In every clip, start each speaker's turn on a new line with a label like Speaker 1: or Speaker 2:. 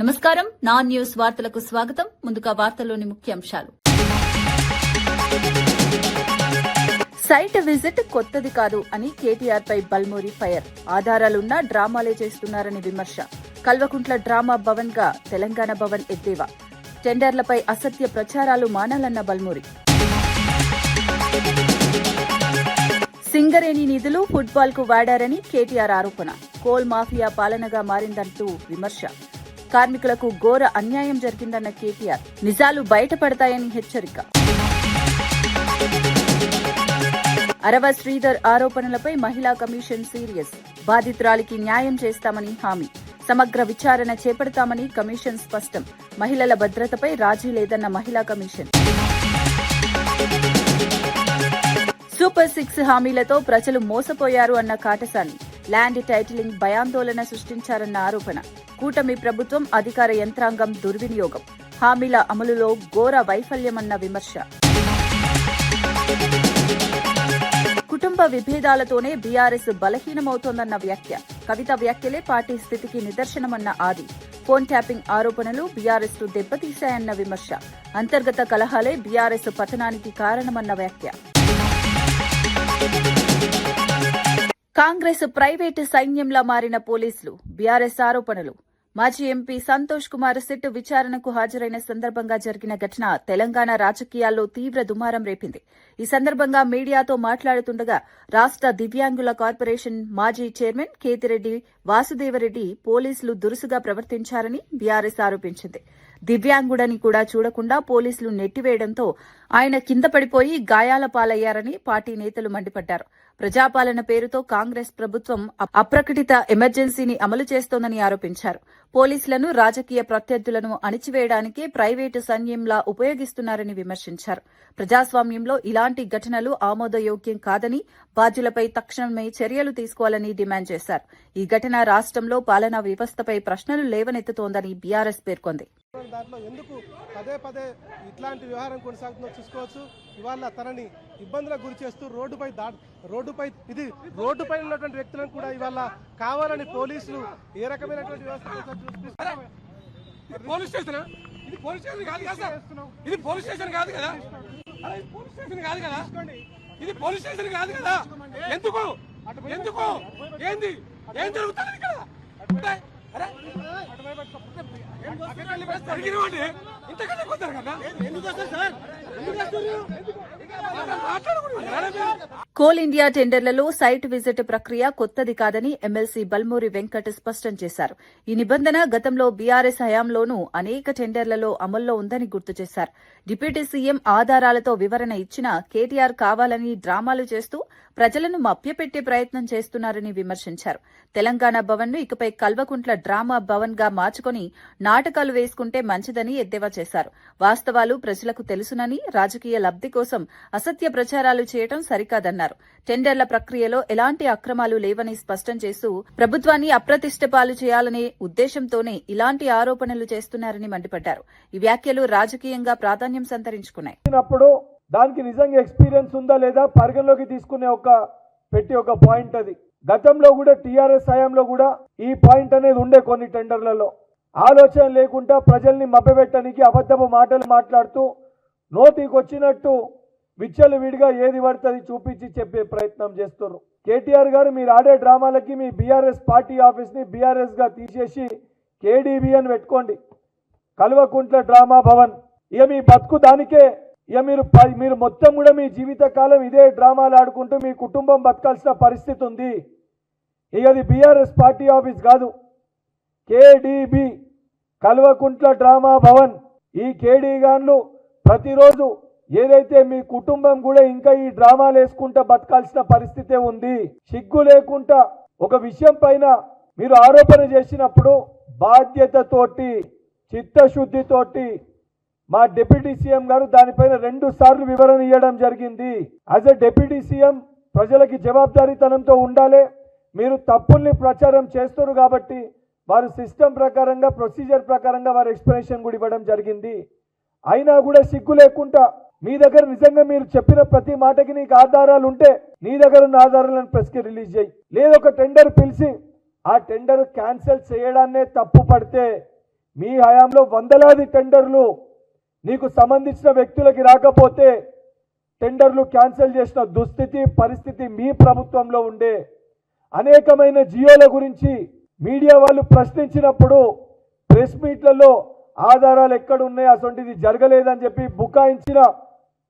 Speaker 1: నమస్కారం. నా న్యూస్ వార్తలకు స్వాగతం. ముందుగా వార్తల్లోని ముఖ్యాంశాలు. సైట్ విజిట్ కొత్తది కాదు అని కేటీఆర్ పై బల్మూరి ఫైర్. ఆధారాలున్నా డ్రామాలే చేస్తున్నారని విమర్శ. కల్వకుంట్ల డ్రామా భవన్గా తెలంగాణ భవన్ ఎద్దేవా. టెండర్లపై అసత్య ప్రచారాలు మానాలన్న బల్మూరి. సింగరేణి నిధులు ఫుట్బాల్కు వాడారని కేటీఆర్ ఆరోపణ. కోల్ మాఫియా పాలనగా మారిందంటూ విమర్శ. కార్మికులకు ఘోర అన్యాయం జరిగిందన్న కేటీఆర్. నిజాలు బయటపడతాయని హెచ్చరిక. అరవ శ్రీధర్ ఆరోపణలపై మహిళా కమిషన్ సీరియస్. బాధితురాలికి న్యాయం చేస్తామని హామీ. సమగ్ర విచారణ చేపడతామని కమిషన్ స్పష్టం. మహిళల భద్రతపై రాజీ లేదన్న మహిళా కమిషన్. సూపర్ సిక్స్ హామీలతో ప్రజలు మోసపోయారు అన్న కాటసాని. ల్యాండ్ టైటిలింగ్ భయాందోళన సృష్టించారన్న ఆరోపణ. కూటమి ప్రభుత్వం అధికార యంత్రాంగం దుర్వినియోగం. హామీల అమలులో ఘోర వైఫల్యమన్న విమర్శ. కుటుంబ విభేదాలతోనే బీఆర్ఎస్ బలహీనమవుతోందన్న వ్యాఖ్య. కవిత వ్యాఖ్యలే పార్టీ స్థితికి నిదర్శనమన్న ఆది. ఫోన్ ట్యాపింగ్ ఆరోపణలు బీఆర్ఎస్ను దెబ్బతీశాయన్న విమర్శ. అంతర్గత కలహాలే బీఆర్ఎస్ పతనానికి కారణమన్న వ్యాఖ్య. కాంగ్రెస్ ప్రైవేటు సైన్యంలా మారిన పోలీసులు బీఆర్ఎస్ ఆరోపణలు. మాజీ ఎంపీ సంతోష్ కుమార్ సిట్ విచారణకు హాజరైన సందర్భంగా జరిగిన ఘటన తెలంగాణ రాజకీయాల్లో తీవ్ర దుమారం రేపింది. ఈ సందర్భంగా మీడియాతో మాట్లాడుతుండగా రాష్ట దివ్యాంగుల కార్పొరేషన్ మాజీ చైర్మన్ కేతిరెడ్డి వాసుదేవరెడ్డి పోలీసులు దురుసుగా ప్రవర్తించారని బీఆర్ఎస్ ఆరోపించింది. దివ్యాంగుడని కూడా చూడకుండా పోలీసులు నెట్టివేయడంతో ఆయన కింద పడిపోయి గాయాల పాలయ్యారని పార్టీ నేతలు మండిపడ్డారు. ప్రజాపాలన పేరుతో కాంగ్రెస్ ప్రభుత్వం అప్- అప్రకటిత ఎమర్జెన్సీని అమలు చేస్తోందని ఆరోపించారు. పోలీసులను రాజకీయ ప్రత్యర్థులను అణిచివేయడానికే ప్రైవేటు సైన్యంలా ఉపయోగిస్తున్నారని విమర్శించారు. ప్రజాస్వామ్యంలో ఇలాంటి ఘటనలు ఆమోదయోగ్యం కాదని బాధ్యులపై తక్షణమే చర్యలు తీసుకోవాలని డిమాండ్ చేశారు. ఈ ఘటన రాష్ట్రంలో పాలనా వ్యవస్థపై ప్రశ్నలు లేవనెత్తుతోందని బీఆర్ఎస్ పేర్కొంది.
Speaker 2: దాంట్లో ఎందుకు పదే పదే ఇట్లాంటి వ్యవహారం కొనసాగుతుందో చూసుకోవచ్చు. ఇవాళ తనని ఇబ్బందులకు గురి చేస్తూ రోడ్డుపై దా రోడ్డుపై ఇది రోడ్డుపై ఉన్నటువంటి వ్యక్తులను కూడా ఇవాళ కావాలని పోలీసులు ఏ రకమైనటువంటి వ్యవస్థ
Speaker 3: పోలీస్ స్టేషన్ ఇది పోలీస్ స్టేషన్ కాదు కదా ఇది పోలీస్ స్టేషన్ కాదు కదా. పోలీస్ స్టేషన్ కాదు కదా. ఇది పోలీస్ స్టేషన్ కాదు కదా. ఎందుకు? ఎందుకు? ఏంది? ఏం జరుగుతుంది ఇక్కడ? ఇంతకన్నా కొద్దారు కదా ఎందుకు వస్తారు సార్?
Speaker 1: కోల్ ఇండియా టెండర్లలో సైట్ విజిట్ ప్రక్రియ కొత్తది కాదని ఎమ్మెల్సీ బల్మూరి వెంకట్ స్పష్టం చేశారు. ఈ నిబంధన గతంలో బీఆర్ఎస్ హయాంలోనూ అనేక టెండర్లలో అమల్లో ఉందని గుర్తు చేశారు. డిప్యూటీ సీఎం ఆధారాలతో వివరణ ఇచ్చినా కేటీఆర్ కావాలని డ్రామాలు చేస్తూ ప్రజలను మభ్యపెట్టే ప్రయత్నం చేస్తున్నారని విమర్శించారు. తెలంగాణ భవన్ను ఇకపై కల్వకుంట్ల డ్రామా భవన్గా మార్చుకొని నాటకాలు వేసుకుంటే మంచిదని ఎద్దేవా చేశారు. వాస్తవాలు ప్రజలకు తెలుసునని రాజకీయ లబ్ది కోసం అసత్య ప్రచారాలు చేయడం సరికాదన్నారు. టెండర్ల ప్రక్రియలో ఎలాంటి అక్రమాలు లేవని స్పష్టం చేస్తూ ప్రభుత్వాన్ని అప్రతిష్ట పాలు చేయాలనే ఉద్దేశంతోనే ఇలాంటి ఆరోపణలు చేస్తున్నారని మండిపడ్డారు. ఈ వ్యాఖ్యలు రాజకీయంగా ప్రాధాన్యం సంతరించుకున్నాయి.
Speaker 4: దానికి నిజంగా ఎక్స్పీరియన్స్ ఉందా లేదా పరిగణలోకి తీసుకునే ఒక పెట్టి ఒక పాయింట్ అది. గతంలో కూడా టీఆర్ఎస్ హయాంలో కూడా ఈ పాయింట్ అనేది ఉండే కొన్ని టెండర్లలో. ఆలోచన లేకుండా ప్రజల్ని మభ్యపెట్టడానికి అబద్ధపు మాటలు మాట్లాడుతూ నోటికి వచ్చినట్టు విచ్చలు విడిగా ఏది పడుతుంది చూపించి చెప్పే ప్రయత్నం చేస్తున్నారు కేటీఆర్ గారు మీరు ఆడే డ్రామాలకి మీ బీఆర్ఎస్ పార్టీ ఆఫీస్ని బీఆర్ఎస్గా తీసేసి కేడీబీ అని పెట్టుకోండి. కల్వకుంట్ల డ్రామా భవన్. ఇక మీ బతుకు దానికే. ఇక మీరు మీరు మొత్తం కూడా మీ జీవితకాలం ఇదే డ్రామాలు ఆడుకుంటూ మీ కుటుంబం బతకాల్సిన పరిస్థితి ఉంది. ఇక అది బీఆర్ఎస్ పార్టీ ఆఫీస్ కాదు. KDB Kalvakuntla drama Bhavan. ఈ కేడీ గాన్లు ప్రతిరోజు ఏదైతే మీ కుటుంబం కూడా ఇంకా ఈ డ్రామాలు వేసుకుంటా బతకాల్సిన పరిస్థితే ఉంది సిగ్గు లేకుండా ఒక విషయం పైన మీరు ఆరోపణ చేసినప్పుడు బాధ్యతతోటి చిత్తశుద్ధితోటి మా డిప్యూటీ సీఎం గారు దానిపైన రెండు సార్లు వివరణ ఇవ్వడం జరిగింది. యాజ్ ఎ డిప్యూటీ సీఎం ప్రజలకి జవాబుదారీతనంతో ఉండాలి మీరు తప్పుల్ని ప్రచారం చేస్తారు కాబట్టి వారు సిస్టమ్ ప్రకారంగా ప్రొసీజర్ ప్రకారంగా వారు ఎక్స్ప్లెనేషన్ కూడా ఇవ్వడం జరిగింది. అయినా కూడా సిగ్గు లేకుండా మీ దగ్గర నిజంగా మీరు చెప్పిన ప్రతి మాటకి నీకు ఆధారాలు ఉంటే నీ దగ్గర ఉన్న ఆధారాలను ప్రెస్కి రిలీజ్ చేయి. లేదా ఒక టెండర్ పిలిచి ఆ టెండర్ క్యాన్సిల్ చేయడాన్నే తప్పు పడితే మీ హయాంలో వందలాది టెండర్లు నీకు సంబంధించిన వ్యక్తులకి రాకపోతే టెండర్లు క్యాన్సిల్ చేసిన దుస్థితి పరిస్థితి మీ ప్రభుత్వంలో ఉండే అనేకమైన జియోల గురించి మీడియా వాళ్ళు ప్రశ్నించినప్పుడు ప్రెస్ మీట్లలో ఆధారాలు ఎక్కడున్నాయి? అటువంటిది జరగలేదని చెప్పి బుకాయించిన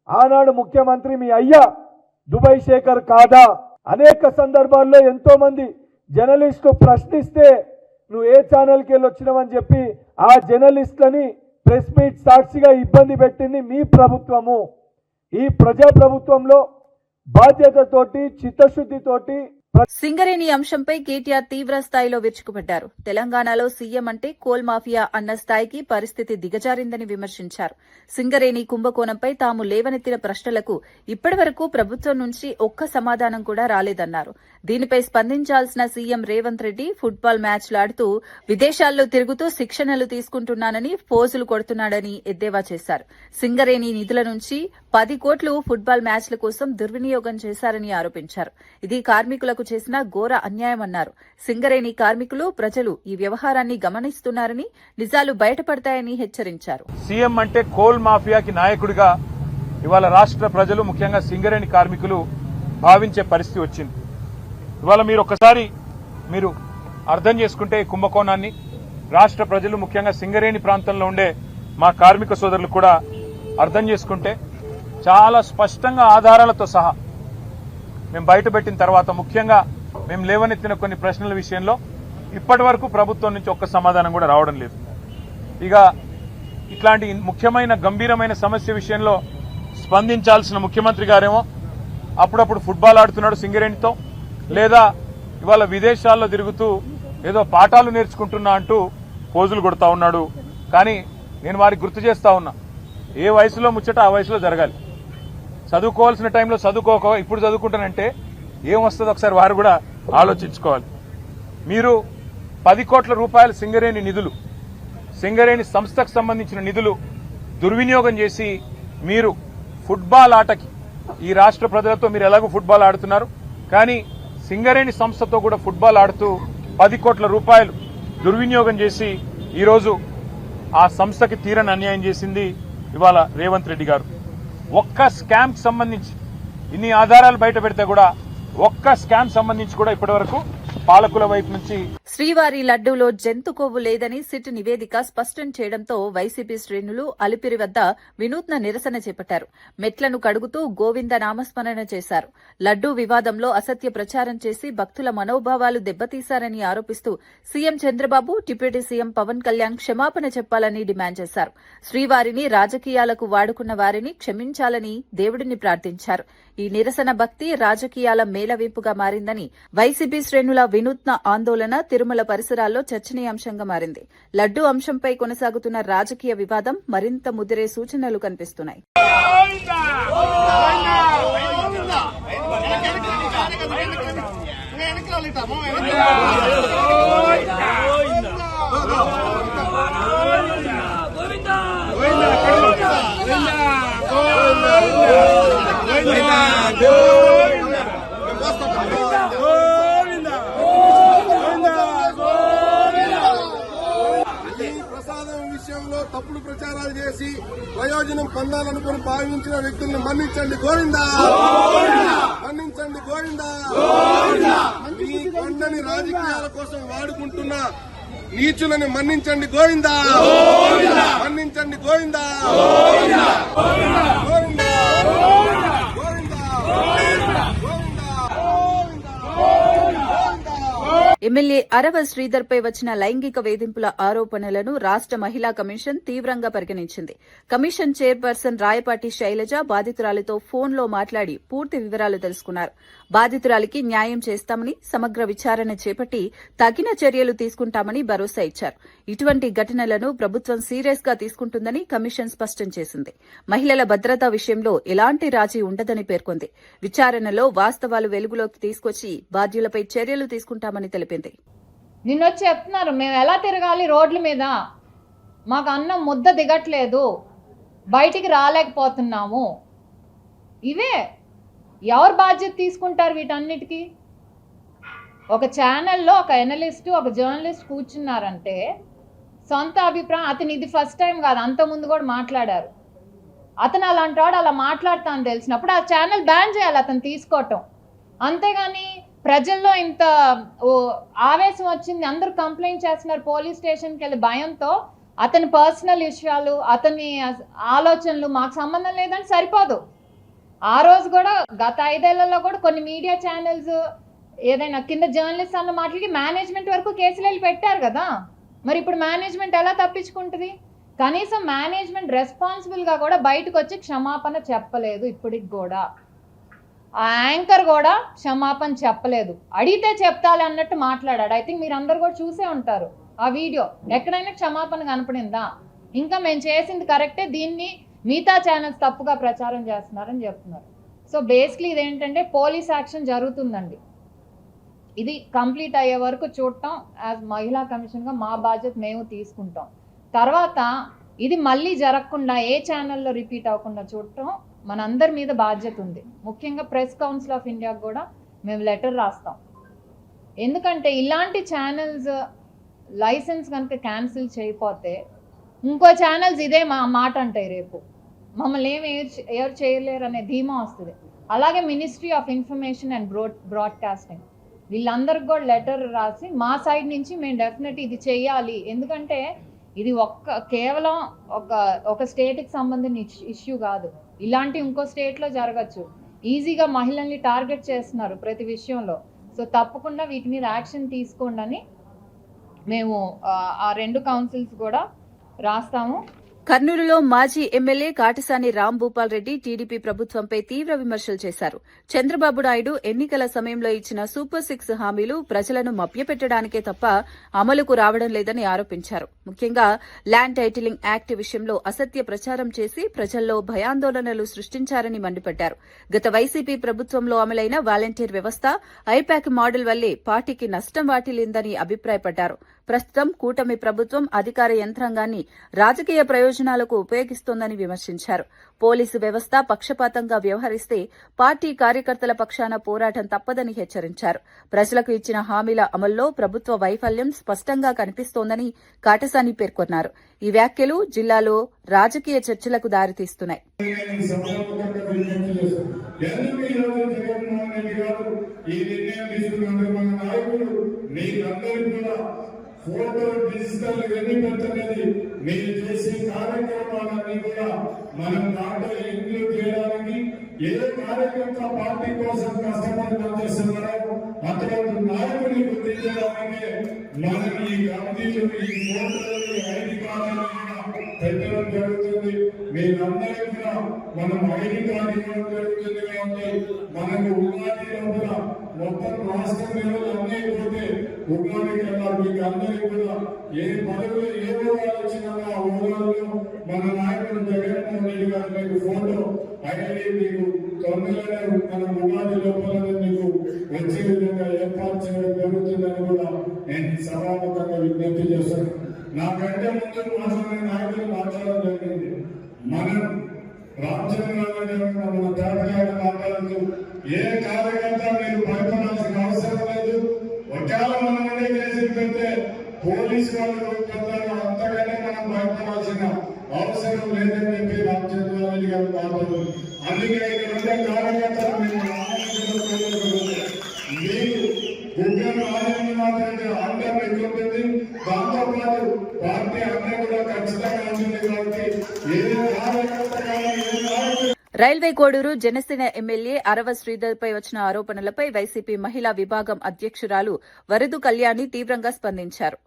Speaker 4: ఆనాడు ముఖ్యమంత్రి మీ అయ్యా దుబాయ్ శేఖర్ కాదా? అనేక సందర్భాల్లో ఎంతో మంది జర్నలిస్టులు ప్రశ్నిస్తే నువ్వు ఏ ఛానల్కి వెళ్ళి వచ్చినావని చెప్పి ఆ జర్నలిస్టులని ప్రెస్ మీట్ సాక్షిగా ఇబ్బంది పెట్టింది మీ ప్రభుత్వము. ఈ ప్రజా ప్రభుత్వంలో బాధ్యతతోటి చిత్తశుద్ధితోటి
Speaker 1: సింగరేణి అంశంపై కేటీఆర్ తీవ్ర స్థాయిలో విరుచుకుపడ్డారు. తెలంగాణలో సీఎం అంటే కోల్ మాఫియా అన్న స్థాయికి పరిస్థితి దిగజారిందని విమర్శించారు. సింగరేణి కుంభకోణంపై తాము లేవనెత్తిన ప్రశ్నలకు ఇప్పటివరకు ప్రభుత్వం నుంచి ఒక్క సమాధానం కూడా రాలేదన్నారు. దీనిపై స్పందించాల్సిన సీఎం రేవంత్ రెడ్డి ఫుట్బాల్ మ్యాచ్లాడుతూ విదేశాల్లో తిరుగుతూ శిక్షణలు తీసుకుంటున్నానని పోజులు కొడుతున్నాడని ఎద్దేవా చేశారు. సింగరేణి నిధుల నుంచి పది కోట్లు ఫుట్బాల్ మ్యాచ్ల కోసం దుర్వినియోగం చేశారని ఆరోపించారు. ఇది కార్మికులకు చేసిన ఘోర అన్యాయమన్నారు. సింగరేణి కార్మికులు ప్రజలు ఈ వ్యవహారాన్ని గమనిస్తున్నారని నిజాలు బయటపడతాయని హెచ్చరించారు.
Speaker 5: సీఎం అంటే కోల్ మాఫియాకి నాయకుడిగా ఇవాళ రాష్ట్ర ప్రజలు ముఖ్యంగా సింగరేణి కార్మికులు భావించే పరిస్థితి వచ్చింది. ఇవాళ మీరు ఒకసారి మీరు అర్థం చేసుకుంటే కుంభకోణాన్ని. రాష్ట్ర ప్రజలు ముఖ్యంగా సింగరేణి ప్రాంతంలో ఉండే మా కార్మిక సోదరులు కూడా అర్థం చేసుకుంటే చాలా స్పష్టంగా ఆధారాలతో సహా మేము బయటపెట్టిన తర్వాత ముఖ్యంగా మేము లేవనెత్తిన కొన్ని ప్రశ్నల విషయంలో ఇప్పటి వరకు ప్రభుత్వం నుంచి ఒక్క సమాధానం కూడా రావడం లేదు. ఇక ఇట్లాంటి ముఖ్యమైన గంభీరమైన సమస్య విషయంలో స్పందించాల్సిన ముఖ్యమంత్రి గారేమో అప్పుడప్పుడు ఫుట్బాల్ ఆడుతున్నాడు సింగరేణితో లేదా ఇవాళ విదేశాల్లో తిరుగుతూ ఏదో పాఠాలు నేర్చుకుంటున్నా అంటూ పోజులు కొడతా ఉన్నాడు. కానీ నేను వారికి గుర్తు చేస్తా ఉన్నా ఏ వయసులో ముచ్చట ఆ వయసులో జరగాలి. చదువుకోవాల్సిన టైంలో చదువుకోక ఇప్పుడు చదువుకుంటానంటే ఏమొస్తుందో ఒకసారి వారు కూడా ఆలోచించుకోవాలి. మీరు పది కోట్ల రూపాయల సింగరేణి నిధులు సింగరేణి సంస్థకు సంబంధించిన నిధులు దుర్వినియోగం చేసి మీరు ఫుట్బాల్ ఆటకి ఈ రాష్ట్ర ప్రజలతో మీరు ఎలాగో ఫుట్బాల్ ఆడుతున్నారు? కానీ సింగరేణి సంస్థతో కూడా ఫుట్బాల్ ఆడుతూ పది కోట్ల రూపాయలు దుర్వినియోగం చేసి ఈరోజు ఆ సంస్థకి తీరని అన్యాయం చేసింది ఇవాళ రేవంత్ రెడ్డి గారు. ఒక్క స్కామ్కి సంబంధించి ఇన్ని ఆధారాలు బయట పెడితే కూడా ఒక్క స్కామ్ సంబంధించి కూడా ఇప్పటివరకు పాలకుల వైపు నుంచి
Speaker 1: శ్రీవారి లడ్డూలో జంతు కొవ్వు లేదని సిట్ నివేదిక స్పష్టం చేయడంతో వైసీపీ శ్రేణులు అలిపిరి వద్ద వినూత్న నిరసన చేపట్టారు. మెట్లను కడుగుతూ గోవింద నామస్మరణ చేశారు. లడ్డూ వివాదంలో అసత్య ప్రచారం చేసి భక్తుల మనోభావాలు దెబ్బతీశారని ఆరోపిస్తూ CM Chandrababu deputy CM Pawan Kalyan క్షమాపణ చెప్పాలని డిమాండ్ చేశారు. శ్రీవారిని రాజకీయాలకు వాడుకున్న వారిని క్షమించాలని దేవుడిని ప్రార్థించారు. ఈ నిరసన భక్తి రాజకీయాల మేలవింపుగా మారిందని వైసీపీ శ్రేణుల వినూత్న ఆందోళన తిరుమల పరిసరాల్లో చర్చనీయాంశంగా మారింది. లడ్డూ అంశంపై కొనసాగుతున్న రాజకీయ వివాదం మరింత ముదిరే సూచనలు కనిపిస్తున్నాయి.
Speaker 6: ఈ తప్పుడు ప్రచారాలు చేసి ప్రయోజనం పొందాలనుకుని భావించిన వ్యక్తుల్ని మన్నించండి గోవిందా! మన్నించండి గోవిందా! ఈ కొండని రాజకీయాల కోసం వాడుకుంటున్న నీచులని మన్నించండి గోవిందా! మన్నించండి గోవిందా! గోవిందా! గోవిందా! గోవిందా!
Speaker 1: ఎమ్మెల్యే అరవ శ్రీధర్ పై వచ్చిన లైంగిక వేధింపుల ఆరోపణలను రాష్ట మహిళా కమిషన్ తీవ్రంగా పరిగణించింది. కమిషన్ చైర్పర్సన్ రాయపాటి శైలజ బాధితురాలితో ఫోన్లో మాట్లాడి పూర్తి వివరాలు తెలుసుకున్నారు. బాధితురాలికి న్యాయం చేస్తామని సమగ్ర విచారణ చేపట్టి తగిన చర్యలు తీసుకుంటామని భరోసా ఇచ్చారు. ఇటువంటి ఘటనలను ప్రభుత్వం సీరియస్గా తీసుకుంటుందని కమిషన్ స్పష్టం చేసింది. మహిళల భద్రత విషయంలో ఎలాంటి రాజీ ఉండదని పేర్కొంది. విచారణలో వాస్తవాలు వెలుగులోకి తీసుకొచ్చి బాధ్యులపై చర్యలు తీసుకుంటామని తెలిపింది.
Speaker 7: నిన్నొచ్చి చెప్తున్నారు మేము ఎలా తిరగాలి రోడ్ల మీద? మాకు అన్నం ముద్ద దిగట్లేదు. బయటికి రాలేకపోతున్నాము. ఇవే ఎవరు బాధ్యత తీసుకుంటారు వీటన్నిటికీ? ఒక ఛానల్లో ఒక ఎనలిస్ట్ ఒక జర్నలిస్ట్ కూర్చున్నారంటే సొంత అభిప్రాయం అతను ఇది ఫస్ట్ టైం కాదు అంత ముందు కూడా మాట్లాడారు. అతను అలాంటి వాడు అలా మాట్లాడతాను తెలిసినప్పుడు ఆ ఛానల్ బ్యాన్ చేయాలి అతను తీసుకోవటం. అంతేగాని ప్రజల్లో ఇంత ఓ ఆవేశం వచ్చింది అందరూ కంప్లైంట్ చేస్తున్నారు పోలీస్ స్టేషన్కి వెళ్ళి భయంతో అతని పర్సనల్ విషయాలు అతని ఆలోచనలు మాకు సంబంధం లేదని సరిపోదు. ఆ రోజు కూడా గత ఐదేళ్ళలో కూడా కొన్ని మీడియా ఛానల్స్ ఏదైనా కింద జర్నలిస్ట్ అన్న మాటలకి మేనేజ్మెంట్ వరకు కేసులు వెళ్ళి పెట్టారు కదా. మరి ఇప్పుడు మేనేజ్మెంట్ ఎలా తప్పించుకుంటుంది? కనీసం మేనేజ్మెంట్ రెస్పాన్సిబుల్గా కూడా బయటకు వచ్చి క్షమాపణ చెప్పలేదు ఇప్పటికి కూడా. ఆ యాంకర్ కూడా క్షమాపణ చెప్పలేదు. అడిగితే చెప్తాలి అన్నట్టు మాట్లాడాడు. ఐ థింక్ మీరు అందరు కూడా చూసే ఉంటారు. ఆ వీడియో ఎక్కడైనా క్షమాపణ కనపడిందా? ఇంకా మేము చేసింది కరెక్టే దీన్ని మిగతా ఛానల్స్ తప్పుగా ప్రచారం చేస్తున్నారని చెప్తున్నారు. సో బేసిక్లీ ఇదేంటంటే పోలీస్ యాక్షన్ జరుగుతుందండి. ఇది కంప్లీట్ అయ్యే వరకు చూడటం యాజ్ మహిళా కమిషన్గా మా బాధ్యత మేము తీసుకుంటాం. తర్వాత ఇది మళ్ళీ జరగకుండా ఏ ఛానల్లో రిపీట్ అవ్వకుండా చూడటం మనందరి మీద బాధ్యత ఉంది. ముఖ్యంగా ప్రెస్ కౌన్సిల్ ఆఫ్ ఇండియాకి కూడా మేము లెటర్ రాస్తాం. ఎందుకంటే ఇలాంటి ఛానల్స్ లైసెన్స్ కనుక క్యాన్సిల్ చేయకపోతే ఇంకో ఛానల్స్ ఇదే మా మాట అంటాయి రేపు. మమ్మల్ని ఏం ఎవరు చేయలేరు అనే ధీమా వస్తుంది. అలాగే ministry of information and bro broadcasting వీళ్ళందరికి కూడా లెటర్ రాసి మా సైడ్ నుంచి మేము డెఫినెట్ ఇది చేయాలి. ఎందుకంటే ఇది ఒక్క కేవలం ఒక ఒక స్టేట్కి సంబంధించిన ఇష్యూ కాదు. ఇలాంటి ఇంకో స్టేట్లో జరగచ్చు. ఈజీగా మహిళల్ని టార్గెట్ చేస్తున్నారు ప్రతి విషయంలో. సో తప్పకుండా వీటి మీద యాక్షన్ తీసుకోండి అని మేము ఆ రెండు కౌన్సిల్స్ కూడా రాస్తాము.
Speaker 1: కర్నూలులో మాజీ ఎమ్మెల్యే కాటసాని రామ్ భూపాల్ రెడ్డి టీడీపీ ప్రభుత్వంపై తీవ్ర విమర్శలు చేశారు. చంద్రబాబు నాయుడు ఎన్నికల సమయంలో ఇచ్చిన సూపర్ సిక్స్ హామీలు ప్రజలను మభ్యపెట్టడానికే తప్ప అమలుకు రావడం లేదని ఆరోపించారు. ముఖ్యంగా ల్యాండ్ టైటిలింగ్ యాక్ట్ విషయంలో అసత్య ప్రచారం చేసి ప్రజల్లో భయాందోళనలు సృష్టించారని మండిపడ్డారు. గత వైసీపీ ప్రభుత్వంలో అమలైన వాలంటీర్ వ్యవస్థ ఐపాక్ మోడల్ వల్లే పార్టీకి నష్టం వాటిల్లిందని అభిప్రాయపడ్డారు. ప్రస్తుతం కూటమి ప్రభుత్వం అధికార యంత్రాంగాన్ని రాజకీయ ప్రయోజనాలకు ఉపయోగిస్తోందని విమర్శించారు. పోలీసు వ్యవస్థ పక్షపాతంగా వ్యవహరిస్తే పార్టీ కార్యకర్తల పక్షాన పోరాటం తప్పదని హెచ్చరించారు. ప్రజలకు ఇచ్చిన హామీల అమల్లో ప్రభుత్వ వైఫల్యం స్పష్టంగా కనిపిస్తోందని కాటసాని పేర్కొన్నారు. ఈ వ్యాఖ్యలు జిల్లాలో రాజకీయ చర్చలకు దారితీస్తున్నాయి.
Speaker 8: ఈ నిర్ణయం తీసుకున్న మన నాయకులు మీరందరూ కూడా ఫోటో డిజిటల్ ఇవన్నీ పెట్టలేదు మీరు చేసే కార్యక్రమాలన్నీ కూడా మనం దాంట్లో ఇంక్లూడ్ చేయడానికి ఏ కార్యకర్త పార్టీ కోసం కష్టపడి పనిచేస్తున్నారో అటువంటి నాయకుని గుర్తించడానికి మనం ఈ కమిటీలు ఈ ఫోటోలు ఈ ఐడి కార్డులు పెట్టడం జరుగుతుంది. మీరందరూ మనం ఐడి కార్డు జరుగుతుంది కాబట్టి మనకి ఉగాది లోపల మొత్తం రాష్ట్రం లెవెల్ అన్నీ పోతే ఉగాది మీకు అందరికీ కూడా ఏ పదవులు ఏ వచ్చినా ఆ మన నాయకుడు జగన్మోహన్ రెడ్డి గారు మీకు ఫోటో. ఐడి మీకు తొందరగానే మన ఉగాది లోపల మీకు వచ్చే విధంగా ఏర్పాటు చేయడం జరుగుతుందని కూడా నేను సభాముఖంగా విజ్ఞప్తి చేస్తాను నాకంటే ముందు మాట్లాడిన నాయకులు మాట్లాడడం జరిగింది. మనం రాజ్యాంగాన్ని మన తాతగారు మాట్లాడుతూ ఏ కార్యకర్త మీరు భయపడాల్సిన అవసరం లేదు? ఒకవేళ మనం అనే కేసులు పెడితే పోలీసు వాళ్ళు పెడతారు అంతగానే మనం భయపడాల్సిన అవసరం లేదని చెప్పి రామచంద్రారెడ్డి గారు మాట్లాడారు అందుకే ఇక్కడ ఉండే కార్యకర్తలు మీరు ఆలోచించడం మీరు గుడ్డను రాజేంద్రనాథ్ అందరం దాంతో పాటు పార్టీ కూడా ఖచ్చితంగా ఉంటుంది కాబట్టి కార్యకర్త కానీ
Speaker 1: రైల్వే కోడూరు జనసేన ఎమ్మెల్యే అరవ శ్రీధర్పై వచ్చిన ఆరోపణలపై వైసీపీ మహిళా విభాగం అధ్యక్షురాలు వరదు కళ్యాణి తీవ్రంగా స్పందించారు.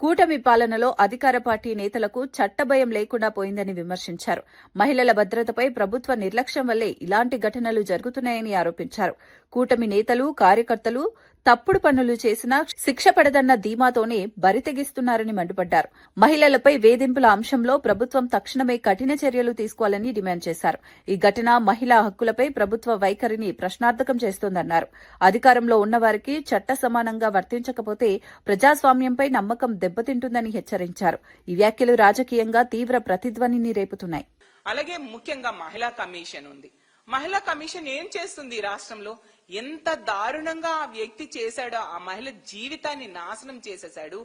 Speaker 1: కూటమి పాలనలో అధికార పార్టీ నేతలకు చట్టభయం లేకుండా పోయిందని విమర్శించారు. మహిళల భద్రతపై ప్రభుత్వ నిర్లక్ష్యం వల్లే ఇలాంటి ఘటనలు జరుగుతున్నాయని ఆరోపించారు. కూటమి నేతలు కార్యకర్తలు తప్పుడు పనులు చేసినా శిక్ష పడదన్న ధీమాతోనే బరితెగిస్తున్నారని మండిపడ్డారు. మహిళలపై వేధింపుల అంశంలో ప్రభుత్వం తక్షణమే కఠిన చర్యలు తీసుకోవాలని డిమాండ్ చేశారు. ఈ ఘటన మహిళా హక్కులపై ప్రభుత్వ వైఖరిని ప్రశ్నార్థకం చేస్తోందన్నారు. అధికారంలో ఉన్నవారికి చట్ట సమానంగా వర్తించకపోతే ప్రజాస్వామ్యంపై నమ్మకం దెబ్బతింటుందని హెచ్చరించారు. ఈ వ్యాఖ్యలు రాజకీయంగా తీవ్ర ప్రతిధ్వనిని రేపుతున్నాయి.
Speaker 9: అలాగే ముఖ్యంగా మహిళా కమిషన్ ఉంది. మహిళా కమిషన్ ఏం చేస్తుంది రాష్ట్రంలో? ఎంత దారుణంగా ఆ వ్యక్తి చేశాడో ఆ మహిళ జీవితాన్ని నాశనం చేసేశాడు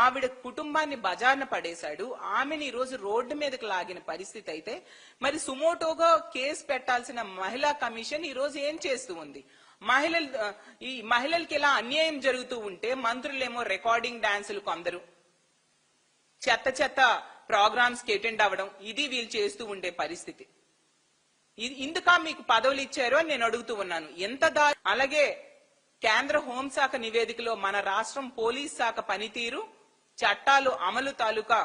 Speaker 9: ఆవిడ కుటుంబాన్ని బజార్న పడేశాడు ఆమెని ఈరోజు రోడ్డు మీదకి లాగిన పరిస్థితి అయితే మరి సుమోటోగా కేసు పెట్టాల్సిన మహిళా కమిషన్ ఈరోజు ఏం చేస్తూ ఉంది? మహిళలు ఈ మహిళలకి ఇలా అన్యాయం జరుగుతూ ఉంటే మంత్రులేమో రికార్డింగ్ డాన్సులు కొందరు చెత్త చెత్త ప్రోగ్రామ్స్కి అటెండ్ అవ్వడం ఇది వీళ్ళు చేస్తూ ఉండే పరిస్థితి. ఇందుక మీకు పదవులు ఇచ్చారు అని నేను అడుగుతూ ఉన్నాను. ఎంత దా అలాగే కేంద్ర హోంశాఖ నివేదికలో మన రాష్ట్రం పోలీస్ శాఖ పనితీరు చట్టాలు అమలు తాలూకా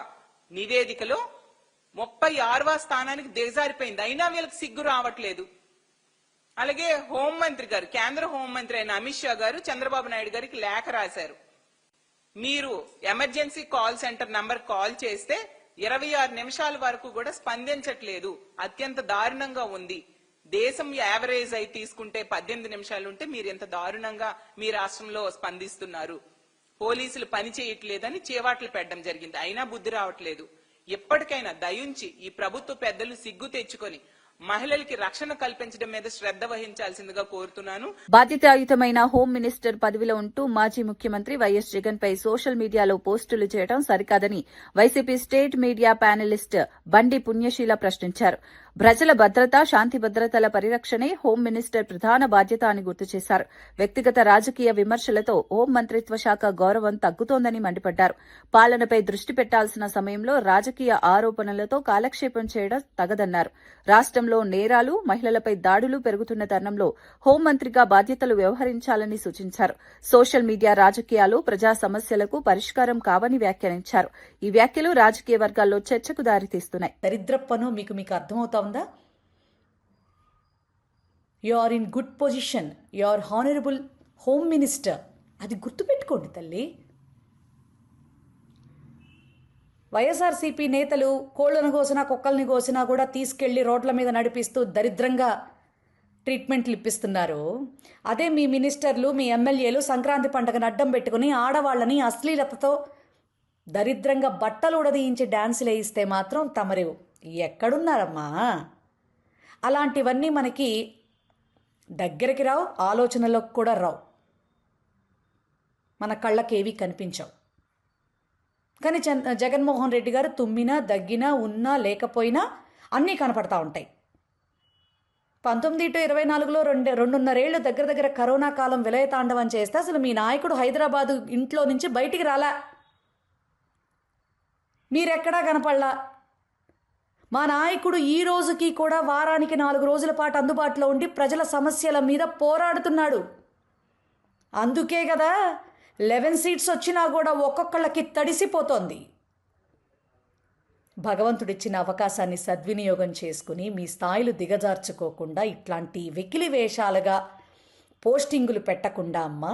Speaker 9: నివేదికలో ముప్పై ఆరవ స్థానానికి దిగజారిపోయింది. అయినా వీళ్ళకి సిగ్గు రావట్లేదు. అలాగే హోంమంత్రి గారు కేంద్ర హోంమంత్రి అయిన అమిత్ షా గారు చంద్రబాబు నాయుడు గారికి లేఖ రాశారు. మీరు emergency call centre number call చేస్తే ఇరవై ఆరు నిమిషాల వరకు కూడా స్పందించట్లేదు. అత్యంత దారుణంగా ఉంది. దేశం యావరేజ్ అయి తీసుకుంటే పద్దెనిమిది నిమిషాలు ఉంటే మీరు ఎంత దారుణంగా మీ రాష్ట్రంలో స్పందిస్తున్నారు. పోలీసులు పని చేయట్లేదని చేవాట్లు పెట్టడం జరిగింది. అయినా బుద్ధి రావట్లేదు. ఎప్పటికైనా దయుంచి ఈ ప్రభుత్వ పెద్దలు సిగ్గు తెచ్చుకొని మహిళలకి రక్షణ కల్పించడం మీద శ్రద్ధ వహించాల్సిందిగా కోరుతున్నాను.
Speaker 1: బాధ్యతాయుతమైన హోం మినిస్టర్ పదవిలో ఉంటూ మాజీ ముఖ్యమంత్రి వైఎస్ జగన్ పై సోషల్ మీడియాలో పోస్టులు చేయడం సరికాదని వైసీపీ స్టేట్ మీడియా ప్యానలిస్ట్ బండి పుణ్యశీల ప్రశ్నించారు. ప్రజల భద్రత శాంతి భద్రతల పరిరక్షణే హోం మినిస్టర్ ప్రధాన బాధ్యత అని గుర్తు చేశారు. వ్యక్తిగత రాజకీయ విమర్శలతో హోం మంత్రిత్వ శాఖ గౌరవం తగ్గుతోందని మండిపడ్డారు. పాలనపై దృష్టి పెట్టాల్సిన సమయంలో రాజకీయ ఆరోపణలతో కాలక్షేపం చేయడం తగదన్నారు. రాష్ట్రంలో నేరాలు మహిళలపై దాడులు పెరుగుతున్న తరుణంలో హోంమంత్రిగా బాధ్యతలు వ్యవహరించాలని సూచించారు. సోషల్ మీడియా రాజకీయాలు ప్రజా సమస్యలకు పరిష్కారం కావని వ్యాఖ్యానించారు. ఈ వ్యాఖ్యలు రాజకీయ వర్గాల్లో చర్చకు దారితీస్తున్నాయి.
Speaker 10: దరిద్రప్పను మీకు మీకు అర్థమవుతా ఉందా you are in good position you are honourable home minister అది గుర్తుపెట్టుకోండి తల్లి. వైఎస్ఆర్సీపీ నేతలు కోళ్ళను కోసినా కుక్కల్ని కోసినా కూడా తీసుకెళ్ళి రోడ్ల మీద నడిపిస్తూ దరిద్రంగా ట్రీట్మెంట్లు ఇప్పిస్తున్నారు. అదే మీ మినిస్టర్లు మీ ఎమ్మెల్యేలు సంక్రాంతి పండుగను అడ్డం పెట్టుకుని ఆడవాళ్ళని అశ్లీలతతో దరిద్రంగా బట్టలు ఉడదీయించి డ్యాన్సులు వేయిస్తే మాత్రం తమరేవు. ఎక్కడున్నారమ్మా? అలాంటివన్నీ మనకి దగ్గరికి రావు ఆలోచనలకు కూడా రావు. మన కళ్ళకేవి కనిపించవు. కానీ చంద్ర జగన్మోహన్ రెడ్డి గారు తుమ్మినా దగ్గినా ఉన్నా లేకపోయినా అన్నీ కనపడతా ఉంటాయి. పంతొమ్మిది టు ఇరవై నాలుగులో రెండు రెండున్నరేళ్ళు దగ్గర దగ్గర కరోనా కాలం విలయతాండవం చేస్తే అసలు మీ నాయకుడు హైదరాబాదు ఇంట్లో నుంచి బయటికి రాలా. మీరెక్కడా కనపడలా? మా నాయకుడు ఈ రోజుకి కూడా వారానికి నాలుగు రోజుల పాటు అందుబాటులో ఉండి ప్రజల సమస్యల మీద పోరాడుతున్నాడు. అందుకే కదా లెవెన్ సీట్స్ వచ్చినా కూడా ఒక్కొక్కళ్ళకి తడిసిపోతోంది. భగవంతుడిచ్చిన అవకాశాన్ని సద్వినియోగం చేసుకుని మీ స్థాయిలు దిగజార్చుకోకుండా ఇట్లాంటి వెకిలి వేషాలుగా పోస్టింగులు పెట్టకుండా అమ్మ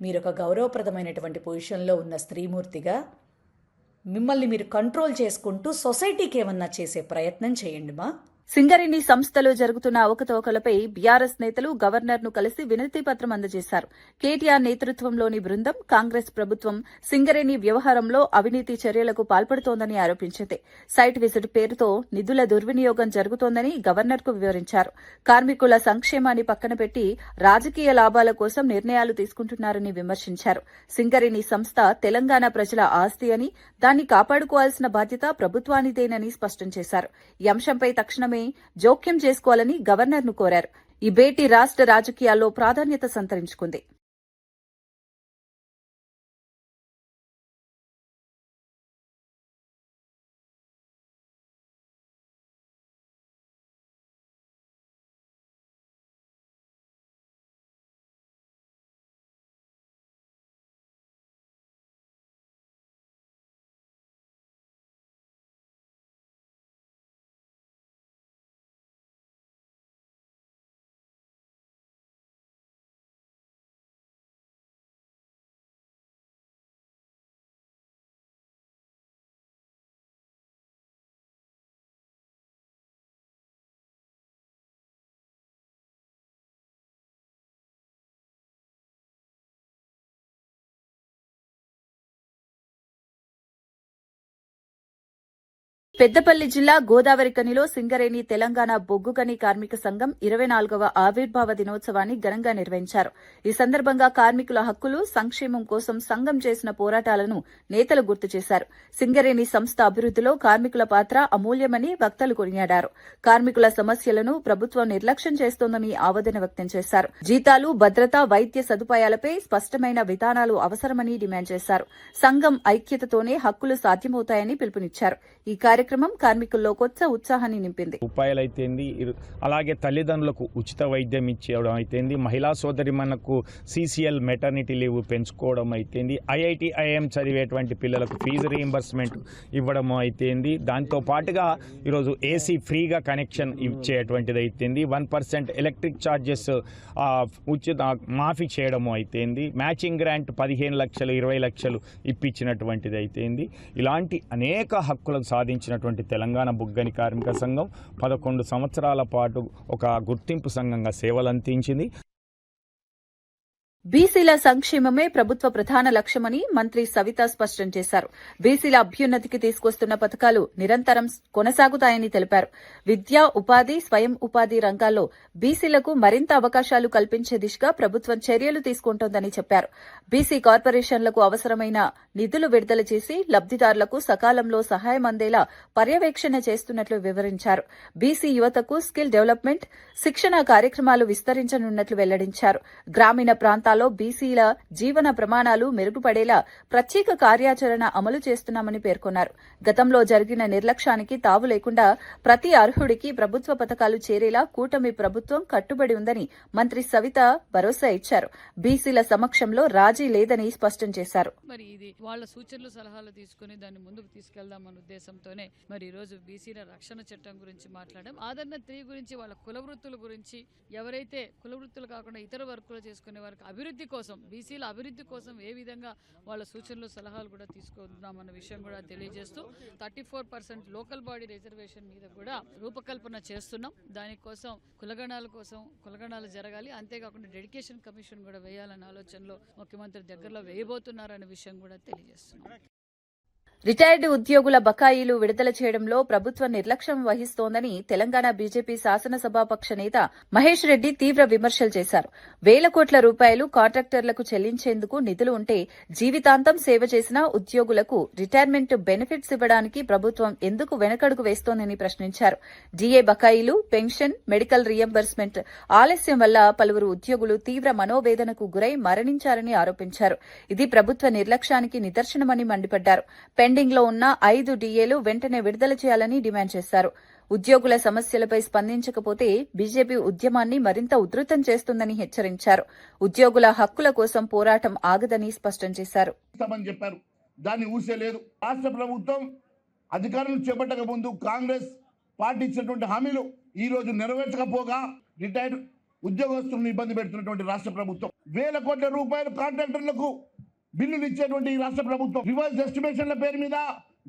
Speaker 10: మీరు ఒక గౌరవప్రదమైనటువంటి పొజిషన్లో ఉన్న స్త్రీమూర్తిగా మిమ్మల్ని మీరు కంట్రోల్ చేసుకుంటూ సొసైటీకి ఏమన్నా చేసే ప్రయత్నం చేయండి మా.
Speaker 1: సింగరేణి సంస్థలో జరుగుతున్న అవకతవకలపై బీఆర్ఎస్ నేతలు గవర్నర్ను కలిసి వినతి పత్రం అందజేశారు. కేటీఆర్ నేతృత్వంలోని బృందం కాంగ్రెస్ ప్రభుత్వం సింగరేణి వ్యవహారంలో అవినీతి చర్యలకు పాల్పడుతోందని ఆరోపించింది. సైట్ విజిట్ పేరుతో నిధుల దుర్వినియోగం జరుగుతోందని గవర్నర్కు వివరించారు. కార్మికుల సంక్షేమాన్ని పక్కన పెట్టి రాజకీయ లాభాల కోసం నిర్ణయాలు తీసుకుంటున్నారని విమర్శించారు. సింగరేణి సంస్థ తెలంగాణ ప్రజల ఆస్తి అని దాన్ని కాపాడుకోవాల్సిన బాధ్యత ప్రభుత్వానిదేనని స్పష్టం చేశారు. ఈ అంశంపై తక్షణమే జోక్యం చేసుకోవాలని గవర్నర్ను కోరారు. ఈ భేటీ రాష్ట్ర రాజకీయాల్లో ప్రాధాన్యత సంతరించుకుంది. పెద్దపల్లి జిల్లా గోదావరికనిలో సింగరేణి తెలంగాణ బొగ్గుకని కార్మిక సంఘం ఇరవై నాలుగవ ఆవిర్భావ దినోత్సవాన్ని ఘనంగా నిర్వహించారు. ఈ సందర్భంగా కార్మికుల హక్కులు సంక్షేమం కోసం సంఘం చేసిన పోరాటాలను నేతలు గుర్తు చేశారు. సింగరేణి సంస్థ అభివృద్దిలో కార్మికుల పాత్ర అమూల్యమని వక్తలు కొనియాడారు. కార్మికుల సమస్యలను ప్రభుత్వం నిర్లక్ష్యం చేస్తోందని ఆవేదన వ్యక్తం చేశారు. జీతాలు భద్రత వైద్య సదుపాయాలపై స్పష్టమైన విధానాలు అవసరమని డిమాండ్ చేశారు. సంఘం ఐక్యతతోనే హక్కులు సాధ్యమవుతాయని పిలుపునిచ్చారు. ఈ కార్యక్రమం కార్మికుల్లో కొత్త ఉత్సాహాన్ని నింపింది.
Speaker 11: ఉపాయాలు అయితేంది అలాగే తల్లిదండ్రులకు ఉచిత వైద్యం ఇచ్చేయడం అయితేంది మహిళా సోదరి మనకు సీసీఎల్ మెటర్నిటీ లీవ్ పెంచుకోవడం అయితేంది ఐఐటి ఐఎం చదివేటువంటి పిల్లలకు ఫీజు రీయింబర్స్మెంట్ ఇవ్వడం అయితేంది దాంతో పాటుగా ఈరోజు ఏసీ ఫ్రీగా కనెక్షన్ ఇచ్చేటువంటిది అయితేంది వన్ పర్సెంట్ ఎలక్ట్రిక్ ఛార్జెస్ ఉచిత మాఫీ చేయడము అయితేంది మ్యాచింగ్ గ్రాంట్ పదిహేను లక్షలు ఇరవై లక్షలు ఇప్పించినటువంటిది అయితేంది ఇలాంటి అనేక హక్కులకు సాధించినటువంటి తెలంగాణ బుగ్గని కార్మిక సంఘం పదకొండు సంవత్సరాల పాటు ఒక గుర్తింపు సంఘంగా సేవలు అందించింది
Speaker 1: బీసీల సంక్షేమమే ప్రభుత్వ ప్రధాన లక్ష్యమని మంత్రి సవిత స్పష్టం చేశారు. బీసీల అభ్యున్నతికి తీసుకొస్తున్న పథకాలు నిరంతరం కొనసాగుతాయని తెలిపారు. విద్య ఉపాధి స్వయం ఉపాధి రంగాల్లో బీసీలకు మరింత అవకాశాలు కల్పించే దిశగా ప్రభుత్వం చర్యలు తీసుకుంటోందని చెప్పారు. బీసీ కార్పొరేషన్లకు అవసరమైన నిధులు విడుదల చేసి లబ్దిదారులకు సకాలంలో సహాయం అందేలా పర్యవేక్షణ చేస్తున్నట్లు వివరించారు. బీసీ యువతకు స్కిల్ డెవలప్మెంట్ శిక్షణ కార్యక్రమాలు విస్తరించనున్నట్లు వెల్లడించారు. గ్రామీణ ప్రాంతాల్లో బీసీల జీవన ప్రమాణాలు మెరుగుపడేలా ప్రత్యేక కార్యాచరణ అమలు చేస్తున్నామని పేర్కొన్నారు. గతంలో జరిగిన నిర్లక్ష్యానికి తావు లేకుండా ప్రతి అర్హుడికి ప్రభుత్వ పథకాలు చేరేలా కూటమి ప్రభుత్వం కట్టుబడి ఉందని మంత్రి సవిత భరోసా ఇచ్చారు. బీసీల సమక్షంలో రాజీ లేదని స్పష్టం చేశారు.
Speaker 12: మరి ఇది వాళ్ళ సూచనలు సలహాలు తీసుకుని దాన్ని ముందుకు తీసుకెళ్దామన్న ఉద్దేశంతోనే మరి ఈ రోజు బీసీల రక్షణ చట్టం గురించి మాట్లాడడం ఆదరణ త్రీ గురించి వాళ్ళ కుల వృత్తుల గురించి ఎవరైతే కుల వృత్తులు కాకుండా ఇతర వర్కులు చేసుకునే వారికి అభివృద్ధి కోసం బీసీల అభివృద్ధి కోసం ఏ విధంగా వాళ్ళ సూచనలు సలహాలు కూడా తీసుకుందామన్న విషయం కూడా తెలియజేస్తూ thirty four percent local body reservation మీద కూడా రూపకల్పన చేస్తున్నాం. దానికోసం కులగణాల కోసం కులగణాలు జరగాలి. అంతేకాకుండా డెడికేషన్ కమిషన్ కూడా వేయాలన్న ఆలోచనలో ముఖ్యమంత్రి దగ్గరలో వేయబోతున్నారనే విషయం కూడా తెలియజేస్తున్నాం.
Speaker 1: రిటైర్డ్ ఉద్యోగుల బకాయిలు విడుదల చేయడంలో ప్రభుత్వం నిర్లక్ష్యం వహిస్తోందని తెలంగాణ బీజేపీ శాసనసభాపక్ష నేత మహేష్ రెడ్డి తీవ్ర విమర్శలు చేశారు. వేల కోట్ల రూపాయలు కాంట్రాక్టర్లకు చెల్లించేందుకు నిధులు ఉంటే జీవితాంతం సేవ చేసిన ఉద్యోగులకు రిటైర్మెంట్ బెనిఫిట్స్ ఇవ్వడానికి ప్రభుత్వం ఎందుకు వెనకడుగు వేస్తోందని ప్రశ్నించారు. డీఏ బకాయిలు పెన్షన్ మెడికల్ రియంబర్స్మెంట్ ఆలస్యం వల్ల పలువురు ఉద్యోగులు తీవ్ర మనోవేదనకు గురై మరణించారని ఆరోపించారు. ఇది ప్రభుత్వ నిర్లక్ష్యానికి నిదర్శనమని మండిపడ్డారు. పెండింగ్లో ఉన్న ఐదు డీఏలు వెంటనే విడుదల చేయాలని డిమాండ్ చేశారు. ఉద్యోగుల సమస్యలపై స్పందించకపోతే బీజేపీ ఉద్యమాన్ని మరింత ఉధృతం చేస్తుందని హెచ్చరించారు. ఉద్యోగుల హక్కుల కోసం పోరాటం ఆగదని స్పష్టం చేశారు.
Speaker 13: చెప్పారు. దాన్ని ఊసేలేదు రాష్ట్ర ప్రభుత్వం అధికారులు చేపట్టక ముందు కాంగ్రెస్ పార్టీ ఇచ్చినటువంటి హామీలు ఈ రోజు నెరవేర్చకపోగా రిటైర్డ్ ఉద్యోగస్తులను ఇబ్బంది పెడుతున్నటువంటి రాష్ట్ర ప్రభుత్వం. వేల కోట్ల రూపాయలు కాంట్రాక్టర్లకు బిల్లులు ఇచ్చేటువంటి ఈ రాష్ట్ర ప్రభుత్వం. రివర్స్ ఎస్టిమేషన్ల పేరు మీద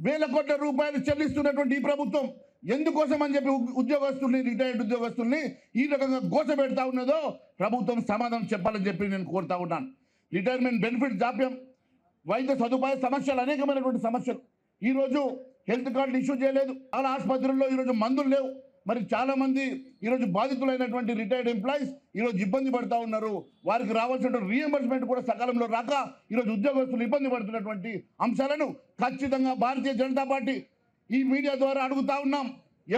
Speaker 13: వేల కోట్ల రూపాయలు చెల్లిస్తున్నటువంటి ఈ ప్రభుత్వం ఎందుకోసం అని చెప్పి ఉద్యోగస్తుల్ని రిటైర్డ్ ఉద్యోగస్తుల్ని ఈ రకంగా గోస పెడతా ఉన్నదో ప్రభుత్వం సమాధానం చెప్పాలని చెప్పి నేను కోరుతా ఉన్నాను. రిటైర్మెంట్ బెనిఫిట్ జాప్యం వైద్య సదుపాయ సమస్యలు అనేకమైనటువంటి సమస్యలు. ఈరోజు హెల్త్ కార్డులు ఇష్యూ చేయలేదు. అలా ఆసుపత్రుల్లో ఈరోజు మందులు లేవు. మరి చాలామంది ఈరోజు బాధితులైనటువంటి రిటైర్డ్ ఎంప్లాయీస్ ఈరోజు ఇబ్బంది పడుతూ ఉన్నారు. వారికి రావాల్సిన రీఎంబర్స్మెంట్ కూడా సకాలంలో రాక ఈరోజు ఉద్యోగస్తులు ఇబ్బంది పడుతున్నటువంటి అంశాలను ఖచ్చితంగా భారతీయ జనతా పార్టీ ఈ మీడియా ద్వారా అడుగుతా ఉన్నాం.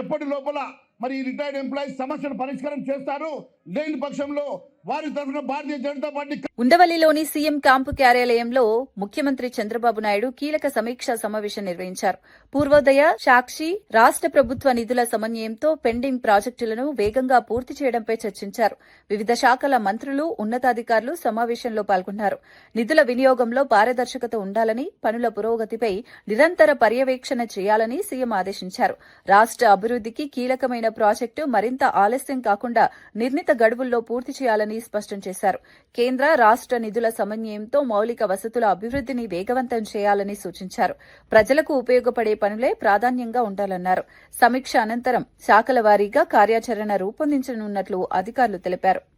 Speaker 13: ఎప్పటి లోపల మరి ఈ రిటైర్డ్ ఎంప్లాయీస్ సమస్యను పరిష్కారం చేస్తారు? లేని పక్షంలో వారి తరఫున భారతీయ జనతా పార్టీ
Speaker 1: ఉండవల్లిలోని సీఎం క్యాంపు కార్యాలయంలో ముఖ్యమంత్రి చంద్రబాబు నాయుడు కీలక సమీక్షా సమావేశం నిర్వహించారు. పూర్వోదయ సాక్షి రాష్ట ప్రభుత్వ నిధుల సమన్వయంతో పెండింగ్ ప్రాజెక్టులను వేగంగా పూర్తి చేయడంపై చర్చించారు. వివిధ శాఖల మంత్రులు ఉన్నతాధికారులు సమావేశంలో పాల్గొన్నారు. నిధుల వినియోగంలో పారదర్శకత ఉండాలని పనుల పురోగతిపై నిరంతర పర్యవేక్షణ చేయాలని సీఎం ఆదేశించారు. రాష్ట అభివృద్దికి కీలకమైన ప్రాజెక్టు మరింత ఆలస్యం కాకుండా నిర్ణీత గడువుల్లో పూర్తి చేయాలని స్పష్టం చేశారు. కేంద్ర రాష్ట నిధుల సమన్వయంతో మౌలిక వసతుల అభివృద్దిని వేగవంతం చేయాలని సూచించారు. ప్రజలకు ఉపయోగపడే పనులే ప్రాధాన్యంగా ఉండాలన్నారు. సమీక్ష అనంతరం శాఖల వారీగా కార్యాచరణ రూపొందించనున్నట్లు అధికారులు తెలిపారు.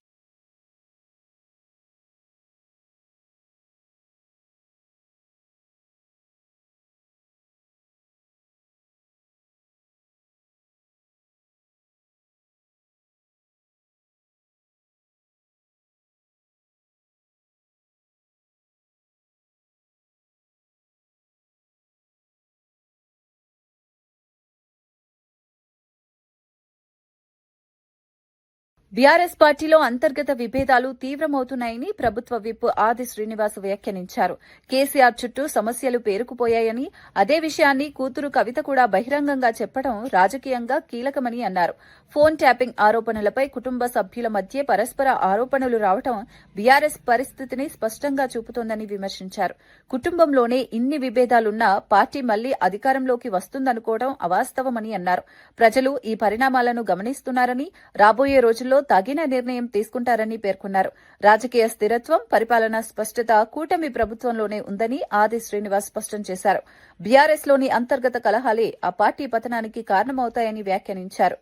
Speaker 1: బీఆర్ఎస్ పార్టీలో అంతర్గత విభేదాలు తీవ్రమవుతున్నాయని ప్రభుత్వ విప్ ఆది శ్రీనివాస్ వ్యాఖ్యానించారు. కేసీఆర్ చుట్టూ సమస్యలు పేరుకుపోయాయని అదే విషయాన్ని కూతురు కవిత కూడా బహిరంగంగా చెప్పడం రాజకీయంగా కీలకమని అన్నారు. ఫోన్ ట్యాపింగ్ ఆరోపణలపై కుటుంబ సభ్యుల మధ్య పరస్పర ఆరోపణలు రావడం బీఆర్ఎస్ పరిస్థితిని స్పష్టంగా చూపుతోందని విమర్శించారు. కుటుంబంలోనే ఇన్ని విభేదాలున్నా పార్టీ మళ్ళీ అధికారంలోకి వస్తుందనుకోవడం అవాస్తవమని అన్నారు. ప్రజలు ఈ పరిణామాలను గమనిస్తున్నారని రాబోయే రోజుల్లో తగిన నిర్ణయం తీసుకుంటారని పేర్కొన్నారు. రాజకీయ స్థిరత్వం పరిపాలన స్పష్టత కూటమి ప్రభుత్వంలోనే ఉందని ఆది శ్రీనివాస్ స్పష్టం చేశారు. బీఆర్ఎస్లోని అంతర్గత కలహాలే ఆ పార్టీ పతనానికి కారణమవుతాయని వ్యాఖ్యానించారు.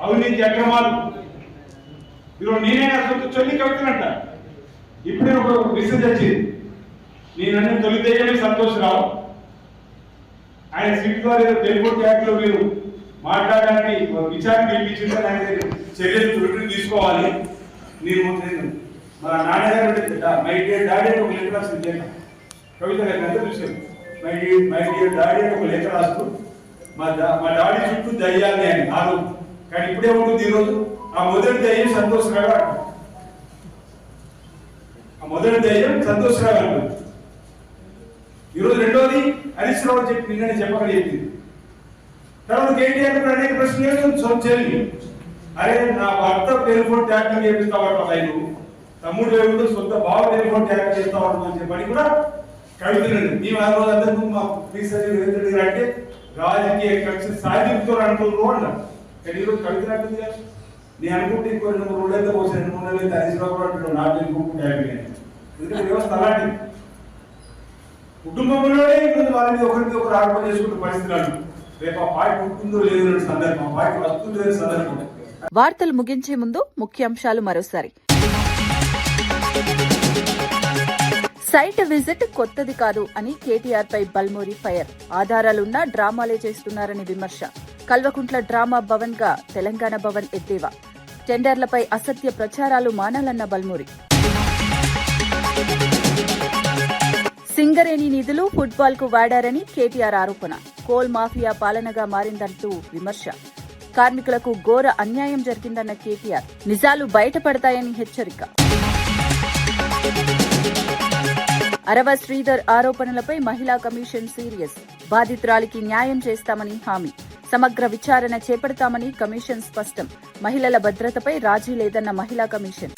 Speaker 5: అవినీతి అక్రమాలు. ఈరోజు నేనే అసలు చొల్లి కవితనంట. ఇప్పుడే ఒక మెసేజ్ వచ్చింది. నేనన్న తొలి దయ్యమే సంతోషరావు. ఆయన సీట్ ద్వారా ఏదో టెలిఫోన్ ట్యాక్లో మీరు మాట్లాడడానికి విచారణ పిలిపించింటే చర్యలు రిటర్న్ తీసుకోవాలి. నేను మన నాన్నగారు మై డియర్ డాడీ ఒక లెటర్ రాసింది కవిత గారికి అంతా చూసాను my dear my dear daddy ఒక లెటర్ రాస్తూ మా డా- మా డాడీ చుట్టూ దయ్యాలని అని ఆ కానీ ఇప్పుడే ఉంటుంది ఈ రోజు. ఆ మొదటి దయ్యం సంతోషరావు అంట. ఆ మొదటి దయ్యం సంతోషరావు అంటుంది ఈరోజు రెండోది హరీష్ రావు చెప్పి నిన్న చెప్పకనే చెప్పింది. తర్వాత కేటీఆర్ కూడా అనేక ప్రశ్నలు వేస్తుంది సొంత అరే నా భర్త టెలిఫోన్ ట్యాపింగ్ చేపిస్తావాడు ఆయన తమ్ముడు లేకుండా సొంత బావ టెలిఫోన్ ట్యాపింగ్ చేస్తావాడు అని చెప్పని కూడా కవితలండి మేము ఆ రోజు అందరూ మా శ్రీసరి రెడ్డి అంటే రాజకీయ కక్ష సాధింపుతారు అంటున్నారు అన్నారు. కానీ ఈరోజు కవితలు అంటుంది కదా నేను అనుకుంటే ఇంకో రెండు మూడు రోజులైతే పోసి రెండు మూడు నెలలు అయితే హరీష్ కూడా అంటున్నాడు నా టెలిఫోన్ ట్యాపింగ్ అని. ఎందుకంటే వ్యవస్థ అలాంటిది. కుటుంబంలోనే ఇప్పుడు వాళ్ళని ఒకరికి ఒకరు ఆరోపణ చేసుకుంటే పరిస్థితులు అంటున్నారు రేపు ఆ ఉంటుందో లేదో సందర్భం వస్తుందో లేదో సందర్భం.
Speaker 1: వార్తలు ముగించే ముందు ముఖ్యాంశాలు మరోసారి. సైట్ విజిట్ కొత్తది కాదు అని కేటీఆర్ పై బల్మూరి ఫైర్. ఆధారాలున్నా డ్రామాలే చేస్తున్నారని విమర్శ. కల్వకుంట్ల డ్రామా భవన్గా తెలంగాణ భవన్ ఎద్దేవా. టెండర్లపై అసత్య ప్రచారాలు మానాలన్న బల్మూరి. సింగరేణి నిధులు ఫుట్బాల్కు వాడారని కేటీఆర్ ఆరోపణ. కోల్ మాఫియా పాలనగా మారిందంటూ విమర్శ. కార్మికులకు ఘోర అన్యాయం జరిగిందన్న కేటీఆర్. నిజాలు బయటపడతాయని హెచ్చరిక. అరవ శ్రీధర్ ఆరోపణలపై మహిళా కమిషన్ సీరియస్. బాధితురాలికి న్యాయం చేస్తామని హామీ. సమగ్ర విచారణ చేపడతామని కమిషన్ స్పష్టం. మహిళల భద్రతపై రాజీ లేదన్న మహిళా కమిషన్.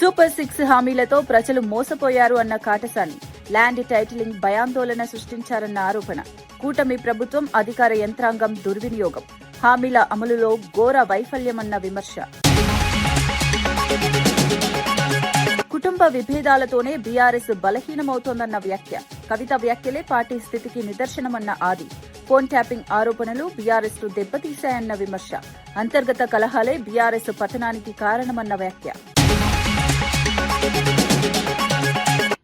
Speaker 1: సూపర్ సిక్స్ హామీలతో ప్రజలు మోసపోయారు అన్న కాటసాని. ల్యాండ్ టైటిలింగ్ భయాందోళన సృష్టించారన్న ఆరోపణ. కూటమి ప్రభుత్వం అధికార యంత్రాంగం దుర్వినియోగం. హామీల అమలులో ఘోర వైఫల్యమన్న విమర్శ. కుటుంబ విభేదాలతోనే బీఆర్ఎస్ బలహీనమవుతోందన్న వ్యాఖ్య. కవిత వ్యాఖ్యలే పార్టీ స్థితికి నిదర్శనమన్న ఆది. ఫోన్ ట్యాపింగ్ ఆరోపణలు బీఆర్ఎస్ను దెబ్బతీశాయన్న విమర్శ. అంతర్గత కలహాలే బీఆర్ఎస్ పతనానికి కారణమన్న వ్యాఖ్య.